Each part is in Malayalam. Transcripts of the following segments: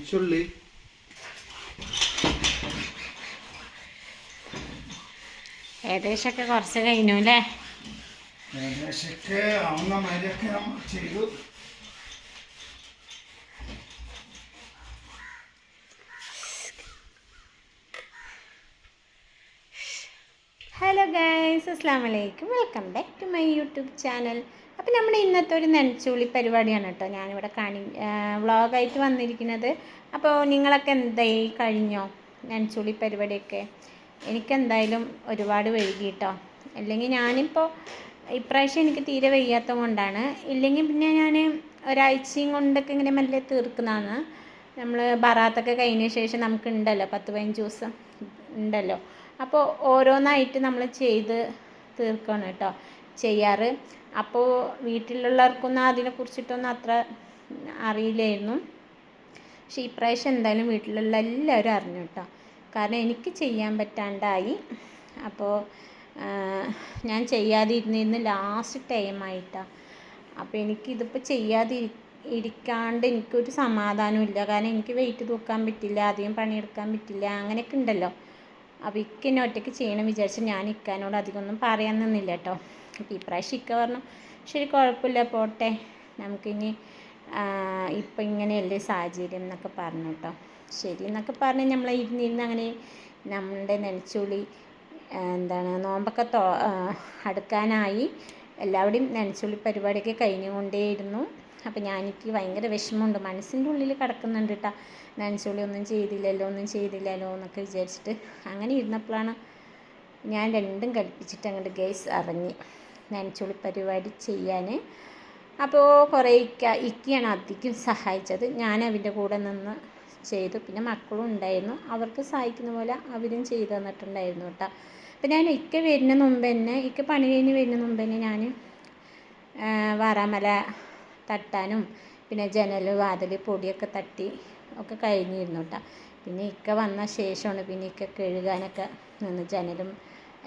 നനച്ചുള്ളി ഏകദേശമൊക്കെ കുറച്ച് കഴിഞ്ഞു അല്ലേ? ഏകദേശമൊക്കെ ആവുന്ന മാതിരിയൊക്കെ നമ്മൾ ചെയ്തു. ഹലോ ഗൈസ് അസ്സാം വലൈക്കും welcome back to my YouTube channel അപ്പോൾ നമ്മുടെ ഇന്നത്തെ ഒരു നെൽച്ചുളി പരിപാടിയാണ് കേട്ടോ. ഞാനിവിടെ കാണി വ്ളോഗായിട്ട് വന്നിരിക്കുന്നത്. അപ്പോൾ നിങ്ങളൊക്കെ എന്തായി? കഴിഞ്ഞോ നെൽച്ചുളി പരിപാടിയൊക്കെ? എനിക്കെന്തായാലും ഒരുപാട് വൈകി കേട്ടോ. അല്ലെങ്കിൽ ഞാനിപ്പോൾ ഇപ്രാവശ്യം എനിക്ക് തീരെ വയ്യാത്തത് കൊണ്ടാണ് ഇല്ലെങ്കിൽ പിന്നെ ഞാൻ ഒരാഴ്ചയും കൊണ്ടൊക്കെ ഇങ്ങനെ മെല്ലെ തീർക്കുന്നതാണ്. നമ്മൾ ബറാത്തൊക്കെ കഴിഞ്ഞ ശേഷം നമുക്ക് ഉണ്ടല്ലോ പത്ത് പതിനഞ്ച് ദിവസം ഉണ്ടല്ലോ. അപ്പോൾ ഓരോന്നായിട്ട് നമ്മൾ ചെയ്ത് തീർക്കണം കേട്ടോ. ചെയ്യാറ്. അപ്പോൾ വീട്ടിലുള്ളവർക്കൊന്നും അതിനെക്കുറിച്ചിട്ടൊന്നും അത്ര അറിയില്ലായിരുന്നു. പക്ഷേ ഇപ്രാവശ്യം എന്തായാലും വീട്ടിലുള്ള എല്ലാവരും അറിഞ്ഞു കേട്ടോ. കാരണം എനിക്ക് ചെയ്യാൻ പറ്റാണ്ടായി. അപ്പോൾ ഞാൻ ചെയ്യാതിരുന്നിരുന്ന് ലാസ്റ്റ് ടൈമായിട്ടാണ് അപ്പോൾ എനിക്കിതിപ്പോൾ ചെയ്യാതി ഇരി ഇരിക്കാണ്ട് എനിക്കൊരു സമാധാനമില്ല കാരണം എനിക്ക് വെയിറ്റ് തൂക്കാൻ പറ്റില്ല അധികം പണിയെടുക്കാൻ പറ്റില്ല അങ്ങനെയൊക്കെ ഉണ്ടല്ലോ. അപ്പോൾ ഇക്ക എന്നെ ഒറ്റയ്ക്ക് ചെയ്യണം വിചാരിച്ച് ഞാൻ ഇക്കാനോട് അധികമൊന്നും പറയാൻ നിന്നില്ല കേട്ടോ അപ്പോൾ ഇപ്രാവശ്യം ഇക്ക പറഞ്ഞു ശരി കുഴപ്പമില്ല പോട്ടെ. നമുക്കിനി ഇപ്പം ഇങ്ങനെയല്ലേ സാഹചര്യം എന്നൊക്കെ പറഞ്ഞു കേട്ടോ ശരി എന്നൊക്കെ പറഞ്ഞ് നമ്മൾ ഇരുന്നിരുന്ന് അങ്ങനെ നമ്മുടെ നെനച്ചുളി എന്താണ് നോമ്പൊക്കെ തോ അടുക്കാനായി. എല്ലാവരുടെയും നെനച്ചുളി പരിപാടിയൊക്കെ കഴിഞ്ഞുകൊണ്ടേയിരുന്നു. അപ്പോൾ ഞാൻ എനിക്ക് ഭയങ്കര വിഷമമുണ്ട്. മനസ്സിന്റെ ഉള്ളിൽ കിടക്കുന്നുണ്ട് കേട്ടോ നാൻസോളി ഒന്നും ചെയ്തില്ലല്ലോ ഒന്നും ചെയ്തില്ലല്ലോ എന്നൊക്കെ വിചാരിച്ചിട്ട് അങ്ങനെ ഇരുന്നപ്പോഴാണ് ഞാൻ രണ്ടും കളിപ്പിച്ചിട്ട് അങ്ങോട്ട് ഗേസ് അറിഞ്ഞ് നാൻസോളി പരിപാടി ചെയ്യാൻ അപ്പോൾ കുറേ ഇക്ക ഇക്കയാണ് അധികം സഹായിച്ചത്. ഞാൻ അവന്റെ കൂടെ നിന്ന് ചെയ്തു. പിന്നെ മക്കളും ഉണ്ടായിരുന്നു. അവർക്ക് സഹായിക്കുന്ന പോലെ അവരും ചെയ്തു തന്നിട്ടുണ്ടായിരുന്നു കേട്ടോ അപ്പം ഞാൻ ഇക്ക വരുന്ന മുമ്പ് തന്നെ ഇക്ക പണി കഴിഞ്ഞ് വരുന്ന മുമ്പ് തന്നെ ഞാൻ വാറാമല തട്ടാനും പിന്നെ ജനൽ വാതിൽ പൊടിയൊക്കെ തട്ടി ഒക്കെ കഴിഞ്ഞിരുന്നു കേട്ടോ പിന്നെ ഇക്ക വന്ന ശേഷമാണ് പിന്നെ ഇക്ക കഴുകാനൊക്കെ നിന്ന് ജനലും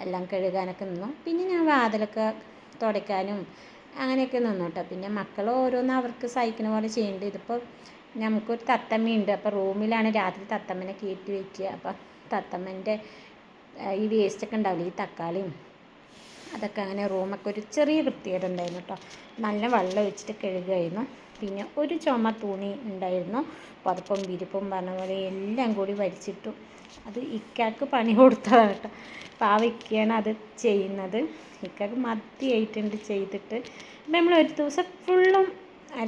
എല്ലാം കഴുകാനൊക്കെ നിന്നു. പിന്നെ ഞാൻ വാതിലൊക്കെ തുടയ്ക്കാനും അങ്ങനെയൊക്കെ നിന്നു കേട്ടോ പിന്നെ മക്കൾ ഓരോന്ന് അവർക്ക് സഹിക്കുന്ന പോലെ ചെയ്യുന്നുണ്ട്. ഇതിപ്പോൾ നമുക്കൊരു തത്തമ്മയുണ്ട്. അപ്പോൾ റൂമിലാണ് രാത്രി തത്തമ്മനെ കയറ്റി വയ്ക്കുക അപ്പോൾ തത്തമ്മന്റെ ഈ വേസ്റ്റൊക്കെ ഉണ്ടാവില്ല ഈ തക്കാളിയും അതൊക്കെ അങ്ങനെ റൂമൊക്കെ ഒരു ചെറിയ വൃത്തികേട് ഉണ്ടായിരുന്നു കേട്ടോ. നല്ല വെള്ളം ഒഴിച്ചിട്ട് കഴുകുമായിരുന്നു പിന്നെ ഒരു ചുമ തുണി ഉണ്ടായിരുന്നു. പുതപ്പും വിരിപ്പും പറഞ്ഞ പോലെ എല്ലാം കൂടി വലിച്ചിട്ടു. അത് ഇക്കാക്ക് പണി കൊടുത്തതാണ് കേട്ടോ. പാവ ഇക്കയാണ് അത് ചെയ്യുന്നത്. ഇക്കാക്ക് മതിയായിട്ടുണ്ട് ചെയ്തിട്ട്. അപ്പം നമ്മൾ ഒരു ദിവസം ഫുള്ളും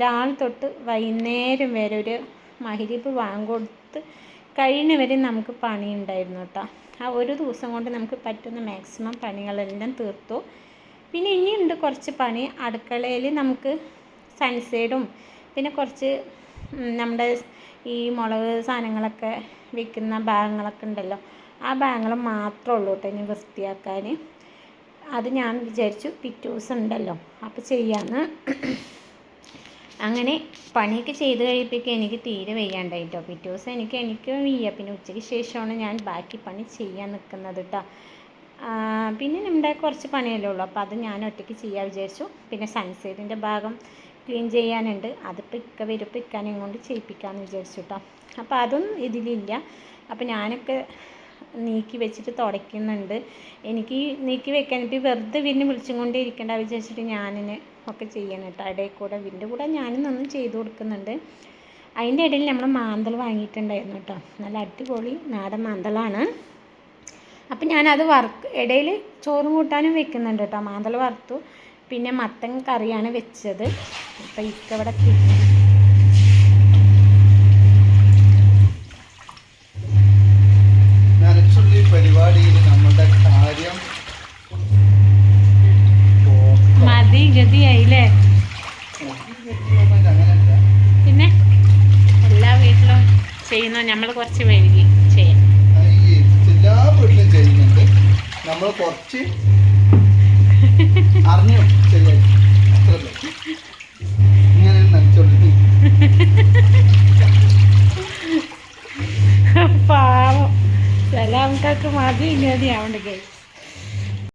രാവിലെ തൊട്ട് വൈകുന്നേരം വരെ ഒരു മഹിരിപ്പ് വാങ്ങിക്കൊടുത്ത് കഴിഞ്ഞവരെ നമുക്ക് പണി ഉണ്ടായിരുന്നു കേട്ടോ. ആ ഒരു ദിവസം കൊണ്ട് നമുക്ക് പറ്റുന്ന മാക്സിമം പണികളെല്ലാം തീർത്തു. പിന്നെ ഇനിയുണ്ട് കുറച്ച് പണി. അടുക്കളയിൽ നമുക്ക് സൺസൈഡും പിന്നെ കുറച്ച് നമ്മുടെ ഈ മുളക് സാധനങ്ങളൊക്കെ വിൽക്കുന്ന ഭാഗങ്ങളൊക്കെ ഉണ്ടല്ലോ. ആ ഭാഗങ്ങൾ മാത്രമേ ഉള്ളൂ കേട്ടോ ഇനി വൃത്തിയാക്കാൻ. അത് ഞാൻ വിചാരിച്ചു പിറ്റേ ദിവസം ഉണ്ടല്ലോ. അപ്പോൾ ചെയ്യാമെന്ന് അങ്ങനെ പണിയൊക്കെ ചെയ്ത് കഴിയുമ്പോഴേക്കും എനിക്ക് തീരെ വയ്യാണ്ടായിട്ടോ. പിറ്റേ ദിവസം എനിക്ക് എനിക്ക് വയ്യ. പിന്നെ ഉച്ചയ്ക്ക് ശേഷമാണ് ഞാൻ ബാക്കി പണി ചെയ്യാൻ നിൽക്കുന്നത് കേട്ടോ പിന്നെ നമ്മുടെ കുറച്ച് പണിയല്ലേ ഉള്ളൂ. അപ്പോൾ അത് ഞാൻ ഒറ്റയ്ക്ക് ചെയ്യാൻ വിചാരിച്ചു. പിന്നെ സൺസൈഡിന്റെ ഭാഗം ക്ലീൻ ചെയ്യാനുണ്ട്. അതിപ്പോൾ ഇക്ക വരുമ്പോൾ ഇക്കാനെയും കൊണ്ട് ചെയ്യിപ്പിക്കാമെന്ന് വിചാരിച്ചു കേട്ടോ അപ്പോൾ അതൊന്നും ഇതിലില്ല. അപ്പോൾ ഞാനൊക്കെ നീക്കി വെച്ചിട്ട് തുടയ്ക്കുന്നുണ്ട്. എനിക്ക് നീക്കി ഇപ്പം വെറുതെ വിന്ന് വിളിച്ചും കൊണ്ടേ ഇരിക്കേണ്ട വിചാരിച്ചിട്ട് ഞാനിന് ഒക്കെ ചെയ്യണം കേട്ടോ. ഇടയിൽ കൂടെ വിന്റെ കൂടെ ഞാനും നന്നും ചെയ്ത് കൊടുക്കുന്നുണ്ട്. അതിന്റെ ഇടയിൽ നമ്മൾ മാന്തൽ വാങ്ങിയിട്ടുണ്ടായിരുന്നു കേട്ടോ. നല്ല അടിപൊളി നാടൻ മാന്തളാണ്. അപ്പം ഞാനത് വറുക്ക് ഇടയിൽ ചോറും കൂട്ടാനും വെക്കുന്നുണ്ട് കേട്ടോ. മാന്തൽ വറുത്തു. പിന്നെ മത്തൻ കറിയാണ് വെച്ചത്. അപ്പം ഇക്കവിടെ നനച്ചുള്ളി പരിപാടിയിൽ നമ്മുടെ കാര്യം മതി ഗതിയായില്ലേ? പിന്നെ എല്ലാ വീട്ടിലും ചെയ്യുന്ന നമ്മൾ കുറച്ച് വൈകി ചെയ്യാം. എല്ലാ വീട്ടിലും ചെയ്യുന്നുണ്ട് നമ്മൾ കുറച്ച് അറിഞ്ഞു ശരിയായി ഇങ്ങനെ പാവം. ചില ആൾക്കാർക്ക് മതി ഇങ്ങനെ ആവണ്ട